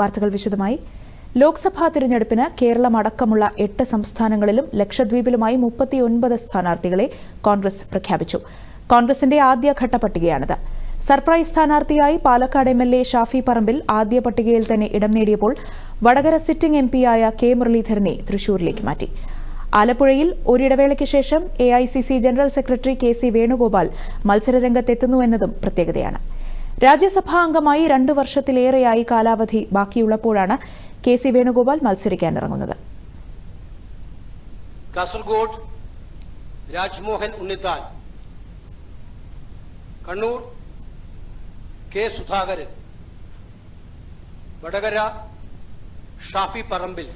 വാർത്തകൾ വിശദമായി. ലോക്സഭാ തിരഞ്ഞെടുപ്പിന് കേരളം അടക്കമുള്ള എട്ട് സംസ്ഥാനങ്ങളിലും ലക്ഷദ്വീപിലുമായി മുപ്പത്തിയൊൻപത് സ്ഥാനാർത്ഥികളെ കോൺഗ്രസ് പ്രഖ്യാപിച്ചു. കോൺഗ്രസിന്റെ ആദ്യഘട്ട പട്ടികയാണിത് സർപ്രൈസ് സ്ഥാനാർത്ഥിയായി Palakkad M L A Shafi Parambil ആദ്യ പട്ടികയിൽ തന്നെ ഇടം നേടിയപ്പോൾ വടകര സിറ്റിംഗ് എം പിയായ കെ മുരളീധരനെ തൃശൂരിലേക്ക് മാറ്റി. ആലപ്പുഴയിൽ ഒരിടവേളയ്ക്ക് ശേഷം A general secretary K C Venugopal മത്സരരംഗത്തെത്തുന്നുവെന്നതും പ്രത്യേകതയാണ്. രാജ്യസഭാ അംഗമായി രണ്ടു വർഷത്തിലേറെയായി കാലാവധി ബാക്കിയുള്ളപ്പോഴാണ് K C Venugopal മത്സരിക്കാനിറങ്ങുന്നത്. Kasaragod Rajmohan Unnithan Kannur K Sudhakaran Vadakara Shafi Parambil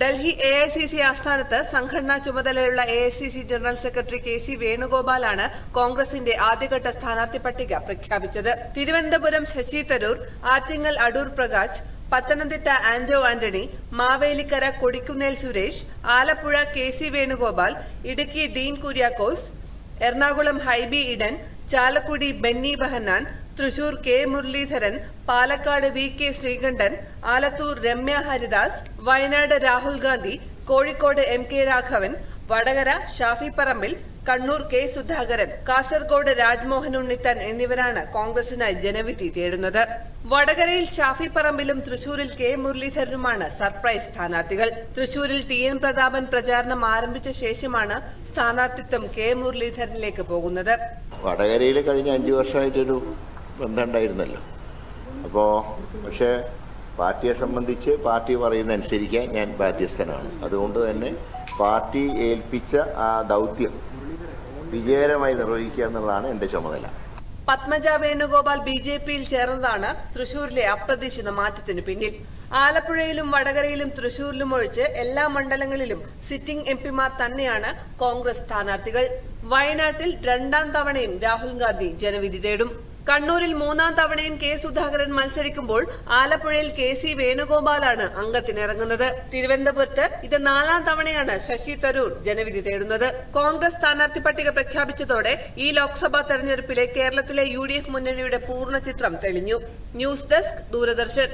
Delhi A I C C ആസ്ഥാനത്ത് സംഘടനാ ചുമതലയുള്ള A I C C general secretary K C വേണുഗോപാലാണ് കോൺഗ്രസിന്റെ ആദ്യഘട്ട സ്ഥാനാർത്ഥി പട്ടിക പ്രഖ്യാപിച്ചത്. Thiruvananthapuram Shashi Tharoor Attingal Adoor Prakash Pathanamthitta Anto Antony Mavelikkara Kodikunnil Suresh Alappuzha K C Venugopal Idukki Dean Kuriakose Ernakulam Hibi Eden Chalakudy Benny Behanan Thrissur K Muraleedharan Palakkad V K Sreekandan Alathur Ramya Haridas Wayanad Rahul Gandhi Kozhikode M K Raghavan Vadakara Shafi Parambil Kannur K Sudhakaran Kasaragod Rajmohan Unnithan എന്നിവരാണ് കോൺഗ്രസിനായി ജനവിധി തേടുന്നത്. വടകരയിൽ ഷാഫി പറമ്പിലും തൃശൂരിൽ K മുരളീധരനുമാണ് surprise സ്ഥാനാർത്ഥികൾ. തൃശൂരിൽ T N Prathapan പ്രചാരണം ആരംഭിച്ച ശേഷമാണ് സ്ഥാനാർത്ഥിത്വം കെ മുരളീധരനിലേക്ക് പോകുന്നത്. വടകരയിൽ കഴിഞ്ഞ അഞ്ചു വർഷമായിട്ടൊരു ബന്ധം ഉണ്ടായിരുന്നല്ലോ. അപ്പോൾ പക്ഷേ പാർട്ടിയെ സംബന്ധിച്ച് പാർട്ടി പറയുന്ന അനുസരിക്കാൻ ഞാൻ ബാധ്യസ്ഥനാണ്. അതുകൊണ്ട് തന്നെ പാർട്ടി ഏൽപ്പിച്ച ആ ദൗത്യം വിജയകരമായി നിർവഹിക്കുക എന്നുള്ളതാണ് എന്റെ ചുമതല. പത്മജ വേണുഗോപാൽ ബി ജെ പിയിൽ ചേർന്നതാണ് തൃശൂരിലെ അപ്രതീക്ഷിത മാറ്റത്തിന് പിന്നിൽ. ആലപ്പുഴയിലും വടകരയിലും തൃശൂരിലും ഒഴിച്ച് എല്ലാ മണ്ഡലങ്ങളിലും സിറ്റിംഗ് എം പിമാർ തന്നെയാണ് കോൺഗ്രസ് സ്ഥാനാർത്ഥികൾ. വയനാട്ടിൽ രണ്ടാം തവണയും രാഹുൽ ഗാന്ധി ജനവിധി തേടും. കണ്ണൂരിൽ മൂന്നാം തവണയും കെ സുധാകരൻ മത്സരിക്കുമ്പോൾ ആലപ്പുഴയിൽ കെ സി വേണുഗോപാലാണ് അംഗത്തിനിറങ്ങുന്നത്. തിരുവനന്തപുരത്ത് ഇത് നാലാം തവണയാണ് ശശി തരൂർ ജനവിധി തേടുന്നത്. കോൺഗ്രസ് സ്ഥാനാർത്ഥി പട്ടിക പ്രഖ്യാപിച്ചതോടെ ഈ ലോക്സഭാ തെരഞ്ഞെടുപ്പിലെ കേരളത്തിലെ യു മുന്നണിയുടെ പൂർണ ചിത്രം തെളിഞ്ഞു. News desk Doordarshan.